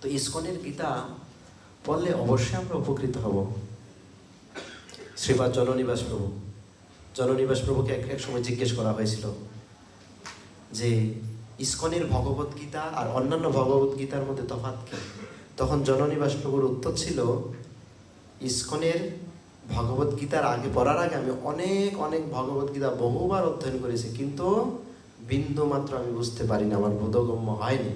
তো ইস্কনের গীতা পড়লে অবশ্যই আমরা উপকৃত হব। শ্রীপাদ জননিবাস প্রভু জননিবাস প্রভুকে এক এক সময় জিজ্ঞেস করা হয়েছিল যে, ইস্কনের ভগবত গীতা আর অন্যান্য ভগবত গীতার মধ্যে তফাৎ কি? তখন জননিবাস প্রভুর উত্তর ছিল, ইস্কনের ভগবত গীতার আগে পড়ার আগে আমি অনেক অনেক ভগবত গীতা বহুবার অধ্যয়ন করেছি, কিন্তু বিন্দু মাত্র আমি বুঝতে পারি না আমার বোধগম্য হয়নি।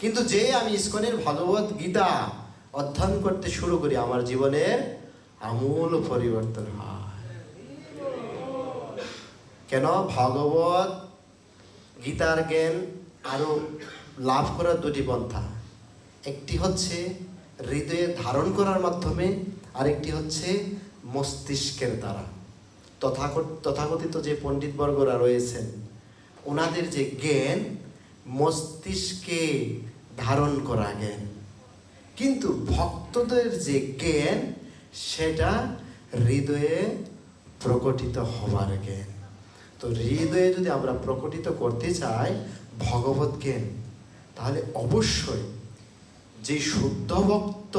কিন্তু যে আমি ইস্কনের ভগবত গীতা অধ্যয়ন করতে শুরু করি, আমার জীবনের আমূল পরিবর্তন হয়। কেন? ভগবত গীতার জ্ঞান আরও লাভ করার দুটি পন্থা। একটি হচ্ছে হৃদয়ে ধারণ করার মাধ্যমে, আরেকটি হচ্ছে মস্তিষ্কের দ্বারা। তথাকথ তথাকথিত যে পণ্ডিতবর্গরা রয়েছেন, ওনাদের যে জ্ঞান মস্তিষ্কে ধারণ করা জ্ঞান কিন্তু ভক্তদের যে জ্ঞান, সেটা হৃদয়ে প্রকটিত হবার জ্ঞান তো হৃদয়ে যদি আমরা প্রকটিত করতে চাই ভগবত জ্ঞান, তাহলে অবশ্যই যে শুদ্ধ ভক্ত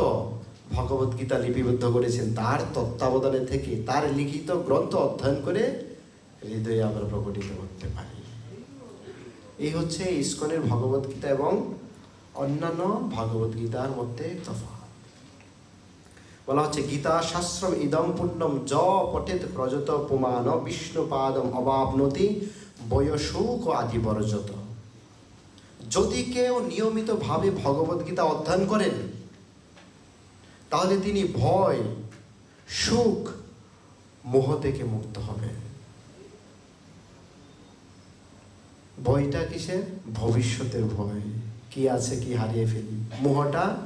ভগবত গীতা লিপিবদ্ধ করেছেন, তার তত্ত্বাবধানে থেকে তার লিখিত গ্রন্থ অধ্যয়ন করে হৃদয়ে আমরা প্রকটিত করতে পারি। এই হচ্ছে ইস্কনের ভগবত গীতা এবং অন্যান্য ভগবত গীতার মধ্যে তফাৎ। বলা হচ্ছে, গীতা শাস্ত্রম ইদম পুণ্যম জ পটেত প্রজত পুমান বিষ্ণুপাদম অবাবনতি বয়সৌক আদি বরজত যদি কেউ নিয়মিতভাবে ভগবত গীতা অধ্যয়ন করেন, তাহলে তিনি ভয়, সুখ, মোহ থেকে মুক্ত হবেন। ভয়টা কিসের? ভবিষ্যতের ভয়। কি আছে কি হারিয়ে ফেলি। মোহটা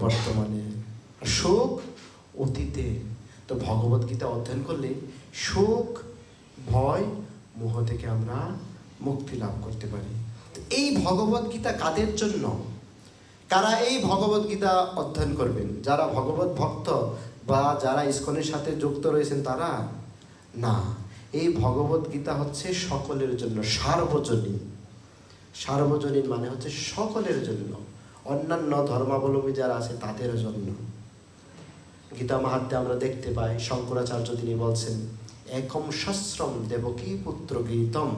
বর্তমানে সুখ, অতীতে। তো ভগবত গীতা অধ্যয়ন করলে সুখ, ভয়, মোহ থেকে আমরা মুক্তি লাভ করতে পারি। এই ভগবত গীতা কাদের জন্য? কারা এই ভগবত গীতা অধ্যয়ন করবেন? যারা ভগবত ভক্ত বা যারা ইস্কনের সাথে যুক্ত রয়েছেন তারা? না। এই ভগবত গীতা হচ্ছে সকলের জন্য সার্বজনীন। সার্বজনীন মানে হচ্ছে সকলের জন্য। অন্যান্য ধর্মাবলম্বী যারা আছে, তাদের জন্য। গীতা মাহাত্মে আমরা দেখতে পাই, শঙ্করাচার্য তিনি বলছেন, একম শাস্ত্রম দেবকী পুত্র গীতম,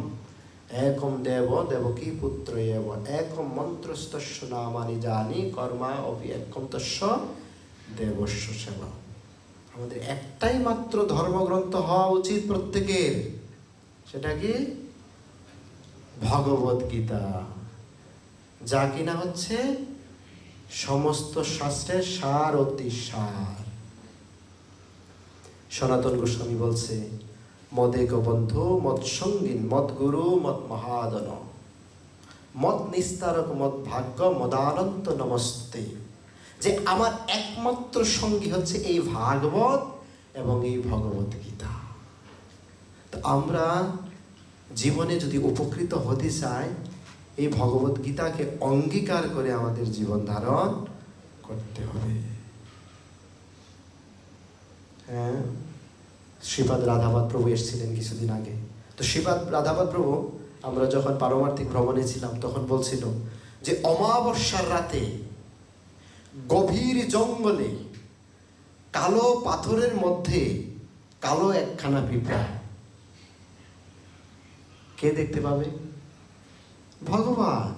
একম দেব দেবকী পুত্র এব, একম মন্ত্রস্তস্য নামানি জানি, কর্মা অপি একম তস্য দেবস্য সেবা। আমাদের একটাই মাত্র ধর্মগ্রন্থ হওয়া উচিত প্রত্যেকের। সেটা কি? ভগবত গীতা। যা কিনা হচ্ছে সমস্ত শাস্ত্রের সার অতি সার। সনাতন গোস্বামী বলছে মদেক বন্ধু মত সঙ্গীন মত গুরু মত মহাদন মত নিস্তারক মত ভাগ্য মদানন্ত নমস্তে। যে আমার একমাত্র সঙ্গী হচ্ছে এই ভাগবত এবং এই ভগবত গীতা। তো আমরা জীবনে যদি উপকৃত হতে চাই এই ভগবত গীতাকে অঙ্গীকার করে আমাদের জীবন ধারণ করতে হবে। হ্যাঁ? শ্রীপাদ রাধাবাদ প্রভু এসেছিলেন কিছুদিন আগে। তো শ্রীপাদ রাধাবাদ প্রভু, আমরা যখন পারমার্থিক ভ্রমণে ছিলাম, তখন বলছিল যে, অমাবস্যার রাতে গভীর জঙ্গলে কালো পাথরের মধ্যে কালো একখানা পিঁপড়া কে দেখতে পাবে? ভগবান।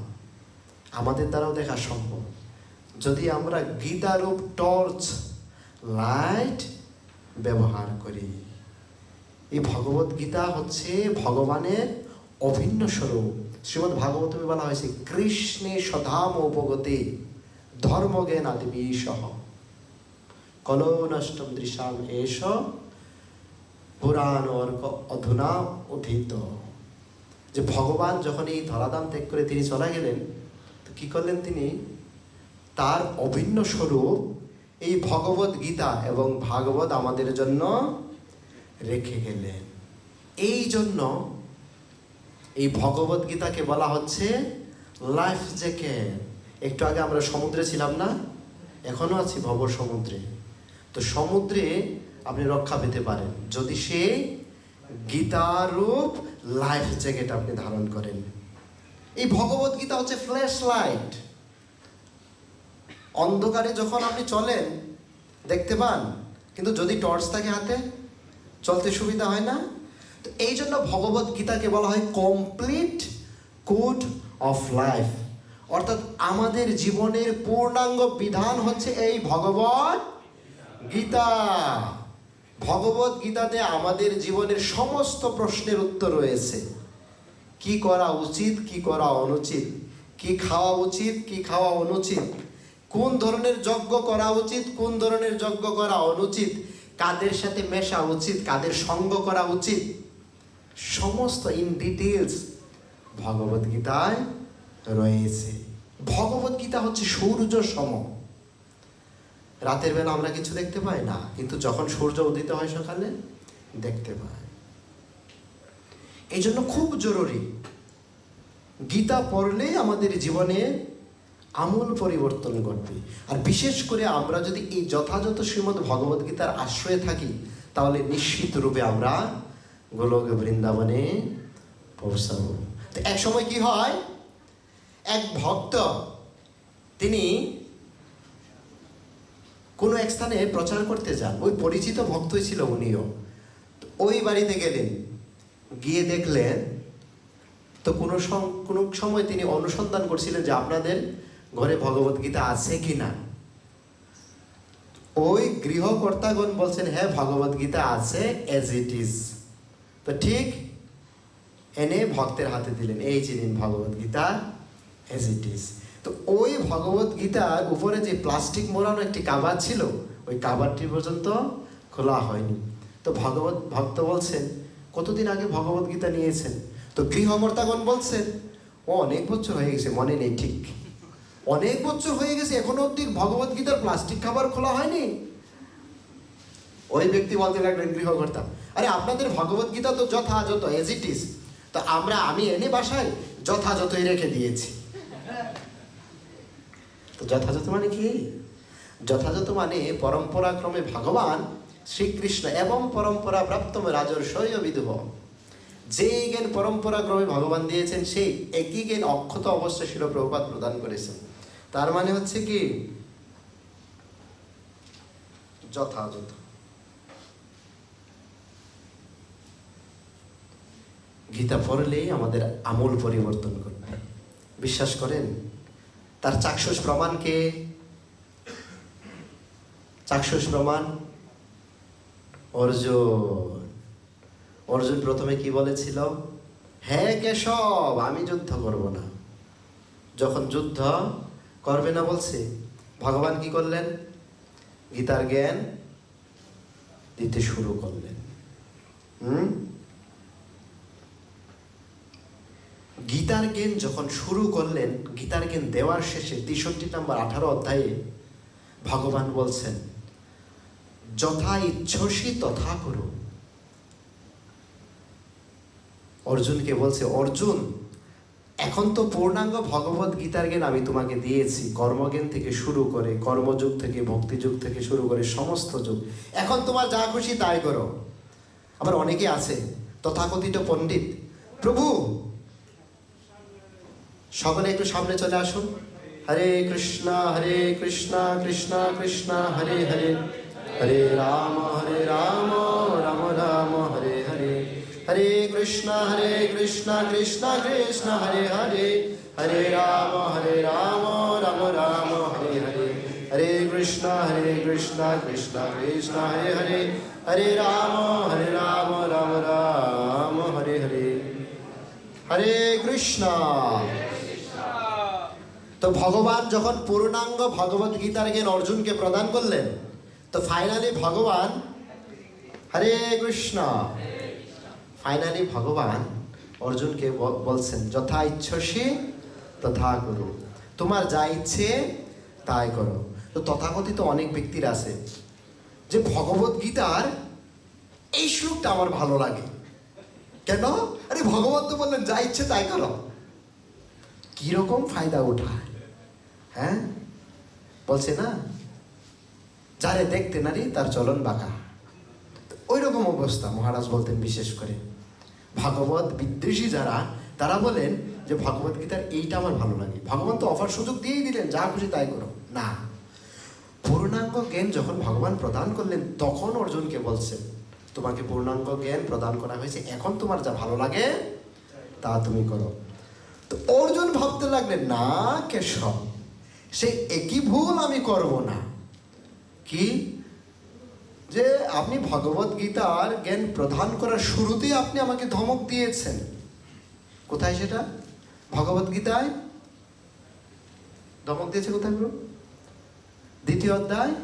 আমাদের দ্বারাও দেখা সম্ভব। যদি আমরা গীতারূপ টর্চ, লাইট ব্যবহার করি, এই ভগবত গীতা হচ্ছে ভগবানের অভিন্ন স্বরূপ। শ্রীমৎ ভাগবতমে বলা হয়েছে, কৃষ্ণে সধাম উপগতে ধর্মজ্ঞান আদিবি সহ কলো নষ্টম দৃশাম এস পুরাণ অর্ক অধুনা অধীত যে ভগবান যখন এই ধরাধাম ত্যাগ করে তিনি চলে গেলেন, তো কি করলেন তিনি? তার অভিন্ন স্বরূপ এই ভগবত গীতা এবং ভাগবত আমাদের জন্য রেখে গেলেন। এই জন্য এই ভগবত গীতাকে বলা হচ্ছে লাইফ জ্যাকেট একটু আগে আমরা সমুদ্রে ছিলাম না? এখনও আছি ভব সমুদ্রে তো সমুদ্রে আপনি রক্ষা পেতে পারেন। যদি সে গীতারূপ লাইফ জ্যাকেট আপনি ধারণ করেন। এই ভগবত গীতা হচ্ছে ফ্ল্যাশ লাইট অন্ধকারে যখন আপনি চলেন, দেখতে পান, কিন্তু যদি টর্চ থাকে হাতে, চলতে সুবিধা হয় না। তো এই জন্য ভগবত গীতাকে বলা হয় কমপ্লিট কোড অফ লাইফ অর্থাৎ আমাদের জীবনের পূর্ণাঙ্গ বিধান হচ্ছে এই ভগবত গীতা। ভগবত গীতাতে আমাদের জীবনের সমস্ত প্রশ্নের উত্তর রয়েছে। কি করা উচিত, কি করা অনুচিত? কি খাওয়া উচিত, কি খাওয়া অনুচিত? কোন ধরনের যজ্ঞ করা উচিত, কোন ধরনের যজ্ঞ করা অনুচিত? কাদের সাথে মেশা উচিত, কাদের সঙ্গ করা উচিত? সমস্ত ইন ডিটেলস ভগবত গীতায় রয়েছে। ভগবত গীতা হচ্ছে সূর্য সম রাতের বেলা আমরা কিছু দেখতে পাই না, কিন্তু যখন সূর্য উদিত হয় সকালে, দেখতে পাই। এই জন্য খুব জরুরি। গীতা পড়লেই আমাদের জীবনে আমূল পরিবর্তন ঘটবে। আর বিশেষ করে আমরা যদি এই যথাযথ শ্রীমদ ভগবদ গীতার আশ্রয়ে থাকি, তাহলে নিশ্চিত রূপে আমরা গোলক বৃন্দাবনে পৌঁছাব। তো এক সময় কি হয়? এক ভক্ত, তিনি কোনো এক স্থানে প্রচার করতে যান। ওই পরিচিত ভক্তই ছিল উনিও। ওই বাড়িতে গেলেন। গিয়ে দেখলেন, তো কোনো কোনো সময় তিনি অনুসন্ধান করছিলেন যে আপনাদের ঘরে ভগবত গীতা আছে কি না ওই গৃহকর্তাগণ বলছেন হ্যাঁ ভগবত গীতা আছে এজ ইট ইজ তো ঠিক এনে ভক্তের হাতে দিলেন, এই যে নিন Bhagavad Gita as it is তো ওই ভগবত গীতার উপরে যে প্লাস্টিক মোড়ানো একটি কাবার ছিল, ওই কাবারটি পর্যন্ত খোলা হয়নি। তো ভগবত ভক্ত বলছেন, কতদিন আগে ভগবত গীতা নিয়েছেন? তো গৃহকর্তাগণ বলছেন, ও, অনেক বছর হয়ে গেছে, মনে নেই ঠিক। অনেক বছর হয়ে গেছে, এখনও অব্দি ভগবত গীতার প্লাস্টিক খাবার খোলা হয়নি? ওই ব্যক্তি বলতে লাগলেন গৃহকর্তা, আরে, আপনাদের ভগবত গীতা তো যথাযথ এজ ইট ইজ তো আমরা, আমি এনে বাসায় যথাযথই রেখে দিয়েছি। তো যথাযথ মানে কি? যথাযথ মানে পরম্পরাক্রমে ভগবান শ্রীকৃষ্ণ এবং পরম্পরা প্রাপ্ত রাজর শৈয় বিধুব যে জ্ঞান পরম্পরাক্রমে ভগবান দিয়েছেন, সেই একই জ্ঞান অক্ষত অবশ্য শিল প্রভুপাত প্রদান করেছেন। তার মানে হচ্ছে কি? যথাযথ। গীতা পড়লেই আমাদের আমূল পরিবর্তন করবে বিশ্বাস করেন? তার চাক্ষুষ প্রমাণকে চাক্ষুষ প্রমাণ? অর্জুন। অর্জুন প্রথমে কি বলেছিল? হ্যাঁ কেশব আমি যুদ্ধ করব না। যখন যুদ্ধ করবে না বলছে, ভগবান কি করলেন? গীতার জ্ঞান দিতে শুরু করলেন। হুম? গীতার জ্ঞান যখন শুরু করলেন, গীতার জ্ঞান দেওয়ার শেষে তেষট্টি নম্বর আঠারো অধ্যায়ে ভগবান বলছেন, যথা ইচ্ছসী তথা করো। অর্জুনকে বলছে, অর্জুন, এখন তো পূর্ণাঙ্গ ভগবত গীতার জ্ঞান আমি তোমাকে দিয়েছি। কর্মজ্ঞান থেকে শুরু করে, কর্মযুগ থেকে, ভক্তিযুগ থেকে শুরু করে সমস্ত যুগ। এখন তোমার যা খুশি তাই করো। আবার অনেকে আছে, তথাকথিত পণ্ডিত, প্রভু সকলে একটু সামনে চলে আসুন। হরে কৃষ্ণ হরে কৃষ্ণ কৃষ্ণ কৃষ্ণ, হরে হরে। হরে রাম হরে রাম রাম রাম, হরে হরে। হরে কৃষ্ণ হরে কৃষ্ণ কৃষ্ণ কৃষ্ণ, হরে হরে। হরে রাম হরে রাম রাম রাম, হরে হরে। হরে কৃষ্ণ হরে কৃষ্ণ কৃষ্ণ কৃষ্ণ, হরে হরে। হরে রাম হরে রাম রাম রাম, হরে হরে। হরে কৃষ্ণ। ভগবান যখন পূর্ণাঙ্গ ভগবত গীতার জ্ঞান অর্জুনকে প্রদান করলেন, তো ফাইনালি ভগবান হরে কৃষ্ণ। ফাইনালি ভগবান অর্জুনকে বলছেন, যথা ইচ্ছসী তথা করো। তোমার যা ইচ্ছে তাই করো। তো তথাকথিত অনেক ব্যক্তির আছে যে ভগবত গীতার এই শ্লোকটা আমার ভালো লাগে। কেন? আরে ভগবত তো বললেন, যা ইচ্ছে তাই করো। কীরকম ফায়দা ওঠায়? হ্যাঁ? বলছে, না। যারে দেখতে নারী, তার চলন বাঁকা। ওই রকম অবস্থা মহারাজ বলতেন বিশেষ করে। ভাগবত বিদ্বেষী যারা, তারা বলেন যে, ভগবত গীতার এইটা আমার ভালো লাগে। ভগবান তো অফার সুযোগ দিয়েই দিলেন, যা খুশি তাই করো। না। পূর্ণাঙ্গ জ্ঞান যখন ভগবান প্রদান করলেন, তখন অর্জুনকে বলছেন, তোমাকে পূর্ণাঙ্গ জ্ঞান প্রদান করা হয়েছে, এখন তোমার যা ভালো লাগে, তা তুমি করো। তো অর্জুন ভাবতে লাগলেন, না, কেশব সে একই ভুল আমি করব না। কি? যে আপনি ভগবত গীতার জ্ঞান প্রদান করার শুরুতেই আপনি আমাকে ধমক দিয়েছেন। কোথায় সেটা? ভগবত গীতায়? ধমক দিয়েছে কোথায় বলুন দ্বিতীয় অধ্যায়?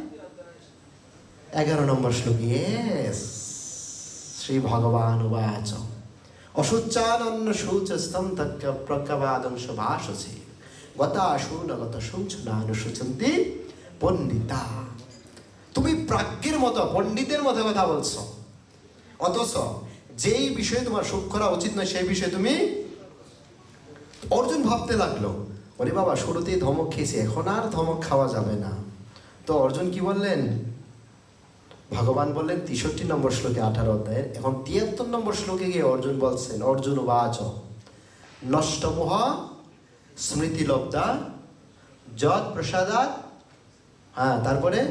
এগারো নম্বর শ্লোক। শ্রী ভগবান উবাচ। অশুচানন্ন শুচস্তম তক্ক প্রজ্ঞাবাদংশ ভাষসে গতাশু নগত শুচনানুশুচন্তি পণ্ডিতা তুমি প্রাজ্ঞের মতো, পণ্ডিতের মতো কথা বলছো। অথচ যেই বিষয়ে তোমার সুখ করা উচিত নয়, সেই বিষয়ে তুমি অর্জুন ভাবতে লাগল। ওরে বাবা, শুরুতেই ধমক খেয়েছে, এখন আর ধমক খাওয়া যাবে না। তো অর্জুন কি বললেন? ভগবান বললেন, তেষট্টি নম্বর শ্লোকে আঠারো অধ্যায়ের, এখন তিয়াত্তর নম্বর শ্লোকে গিয়ে অর্জুন বলছেন, অর্জুন বাচ নষ্টমোহ স্মৃতিলব্ধা যৎ প্রসাদাত হ্যাঁ তারপরে?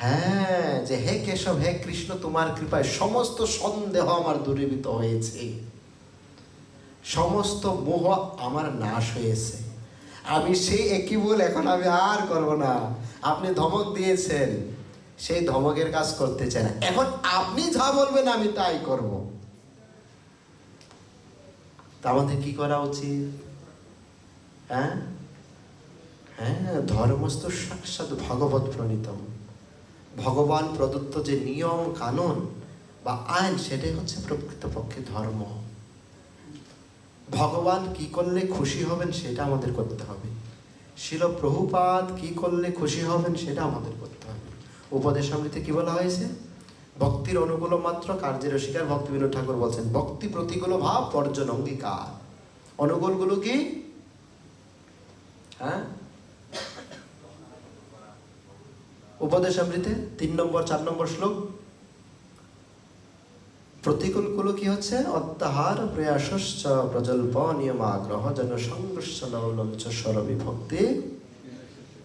হ্যাঁ যে হে কেশব, হে কৃষ্ণ, তোমার কৃপায় সমস্ত সন্দেহ আমার দূরীভূত হয়েছে। সমস্ত মোহ আমার নাশ হয়েছে। আমি সেই একই ভুল এখন আমি আর করব না। আপনি ধমক দিয়েছেন। সেই ধমকের কাজ করতে চাই না। এখন আপনি যা বলবেন আমি তাই করব। তা আমাদের কি করা উচিত? হ্যাঁ? হ্যাঁ ধর্মস্থ সাক্ষাৎ ভগবত প্রণীতম। ভগবান প্রদত্ত যে নিয়ম, কানুন বা আইন, সেটাই হচ্ছে প্রকৃতপক্ষে ধর্ম। ভগবান কি করলে খুশি হবেন, সেটা আমাদের করতে হবে। শিল প্রভুপাত কি করলে খুশি হবেন, সেটা আমাদের করতে হবে। উপদেশ অমৃতে কি বলা হয়েছে? ভক্তির অনুকূল মাত্র, কার্যের অস্বীকার ভক্তি বিনোদ ঠাকুর বলছেন, ভক্তি প্রতিকূল ভাব, বর্জন অঙ্গীকার। অনুকূলগুলো কি? হ্যাঁ? উপদেশ অমৃতে, তিন নম্বর, চার নম্বর শ্লোক। প্রতিকূলগুলো কি হচ্ছে? অত্যাহার প্রয়াসশ্চ প্রজল্প নিয়মাগ্রহ যেন সংঘর্ষ লৌলঞ্চ স্বরবিভক্তি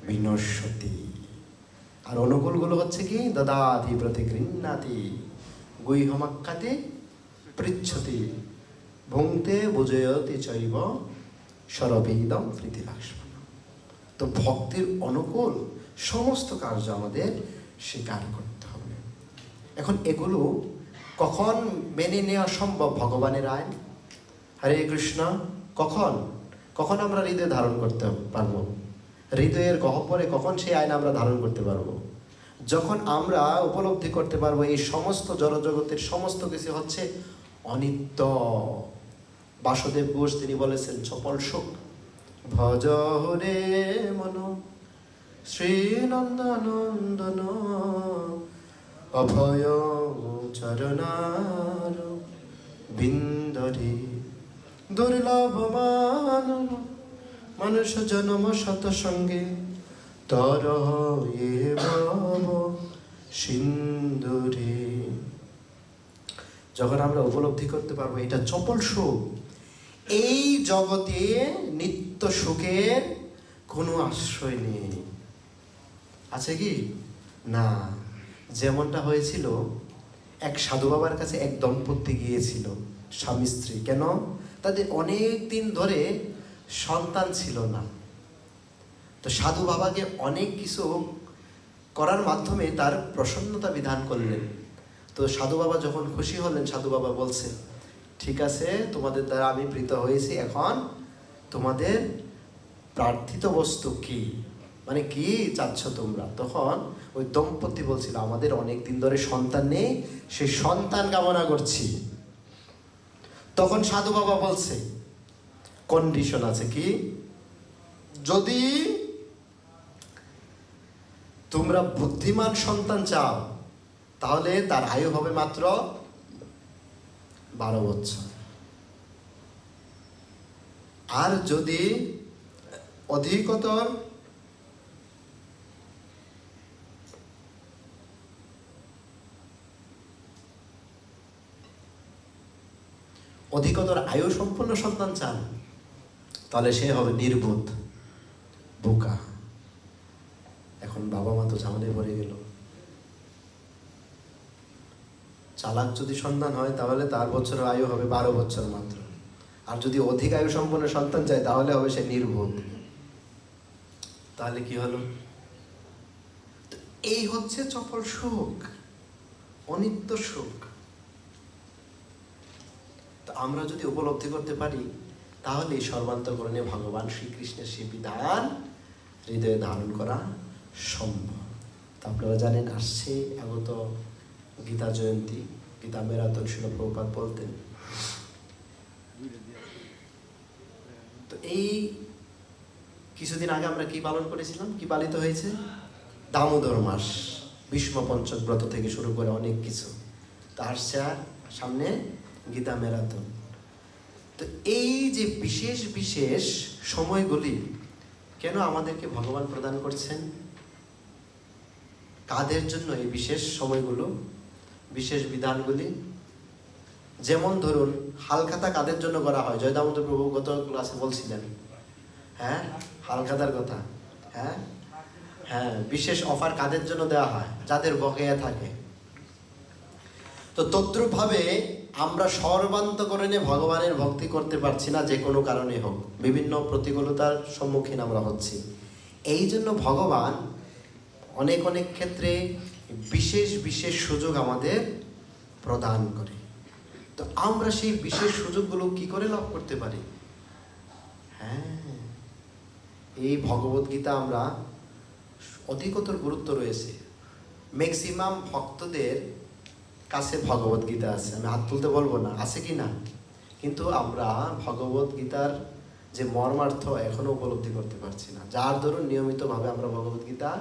বিনশ্যতি আর অনুকূলগুলো হচ্ছে কি? দদাতি প্রতিগৃহ্ণাতি, গুইহমাক্কাতি পৃচ্ছতি, ভুংতে বুঝয়তি চৈব সরবেদম প্রীতিলাক্ষ্মণ। তো ভক্তির অনুকূল সমস্ত কার্য আমাদের স্বীকার করতে হবে। এখন এগুলো কখন মেনে নেওয়া সম্ভব ভগবানের আইন? হরে কৃষ্ণ, কখন? কখন আমরা হৃদয় ধারণ করতে পারব? হৃদয়ের গহ্বরে কখন সেই আইন আমরা ধারণ করতে পারব? যখন আমরা উপলব্ধি করতে পারব এই সমস্ত জড়জগতের সমস্ত কিছু হচ্ছে অনিত্য। বাসুদেব ঘোষ তিনি বলেছেন চপল সুখ ভজ হরে মন, শ্রীনন্দনন্দন, অভয় চরণার বিন্দরে দুর্লভ মানব। মানুষ জন্ম শত সঙ্গে তর সিন্দুরে। যখন আমরা উপলব্ধি করতে পারব, এটা চপল সুখ এই জগতে নিত্য সুখের কোনো আশ্রয় নেই। আছে কি? না। যেমনটা হয়েছিল, এক সাধু বাবার কাছে এক দম্পতি গিয়েছিল, স্বামী স্ত্রী। কেন? তাদের অনেক দিন ধরে সন্তান ছিল না। তো সাধু বাবাকে অনেক কিছু করার মাধ্যমে তার প্রসন্নতা বিধান করলেন। তো সাধু বাবা যখন খুশি হলেন, সাধু বাবা বলছে, ঠিক আছে, তোমাদের দ্বারা আমি প্রীত হয়েছি, এখন তোমাদের প্রার্থিত বস্তু কি? মানে কি চাচ্ছ তোমরা? তখন ওই দম্পতি বলছিল, আমাদের অনেক দিন ধরে সন্তান নেই, সেই সন্তান কামনা করছি। তখন সাধু বাবা বলছে কন্ডিশন আছে কি? যদি তোমরা বুদ্ধিমান সন্তান চাও, তাহলে তার আয়ু হবে মাত্র বারো বছর। আর যদি অধিকতর অধিকতর আয়ু সম্পন্ন সন্তান চান তাহলে সে হবে নির্বোধ, বোকা। এখন বাবা মা তো ঝামেলায় পড়ে গেল। চালাক যদি সন্তান হয়, তাহলে তার বছর আয়ু হবে বারো বছর মাত্র। আর যদি অধিক আয়ু সম্পন্ন সন্তান চায়, তাহলে হবে সে নির্বোধ। তাহলে কি হলো? এই হচ্ছে চপল সুখ, অনিত্য সুখ। আমরা যদি উপলব্ধি করতে পারি তাহলে সর্বান্তকরণে ভগবান শ্রীকৃষ্ণের সেই বিধান হৃদয়ে ধারণ করা সম্ভব। তা আপনারা জানেন, আসছে আগত গীতা জয়ন্তী। গীতা মেরাতন শিল প্রপাত বলতেন। তো এই কিছুদিন আগে আমরা কি পালন করেছিলাম? কি পালিত হয়েছে? দামোদর মাস ভীষ্ম পঞ্চক ব্রত থেকে শুরু করে অনেক কিছু। তো আসছে আর সামনে গীতা মেরাথন তো এই যে বিশেষ বিশেষ সময়গুলি কেন আমাদেরকে ভগবান প্রদান করছেন? কাদের জন্য এই বিশেষ সময়গুলো, বিশেষ বিধানগুলি? যেমন ধরুন, হালখাতা কাদের জন্য করা হয়? জয় দামোদর প্রভু গত ক্লাসে বলছিলেন। হ্যাঁ? হালখাতার কথা। হ্যাঁ? হ্যাঁ বিশেষ অফার কাদের জন্য দেওয়া হয়? যাদের বকেয়া থাকে। তো তদ্রুপভাবে আমরা সর্বান্তকরণে ভগবানের ভক্তি করতে পারছি না যে কোনো কারণে হোক। বিভিন্ন প্রতিকূলতার সম্মুখীন আমরা হচ্ছি। এই জন্য ভগবান অনেক অনেক ক্ষেত্রে বিশেষ বিশেষ সুযোগ আমাদের প্রদান করে। তো আমরা সেই বিশেষ সুযোগগুলো কি করে লাভ করতে পারি? হ্যাঁ এই ভগবত গীতা আমরা অধিকতর গুরুত্ব রয়েছে। ম্যাক্সিমাম ভক্তদের কাছে ভগবত গীতা আছে। আমি হাত তুলতে বলব না, আছে কি না? কিন্তু আমরা ভগবত গীতার যে মর্মার্থ এখনও উপলব্ধি করতে পারছি না। যার দরুন নিয়মিতভাবে আমরা ভগবত গীতা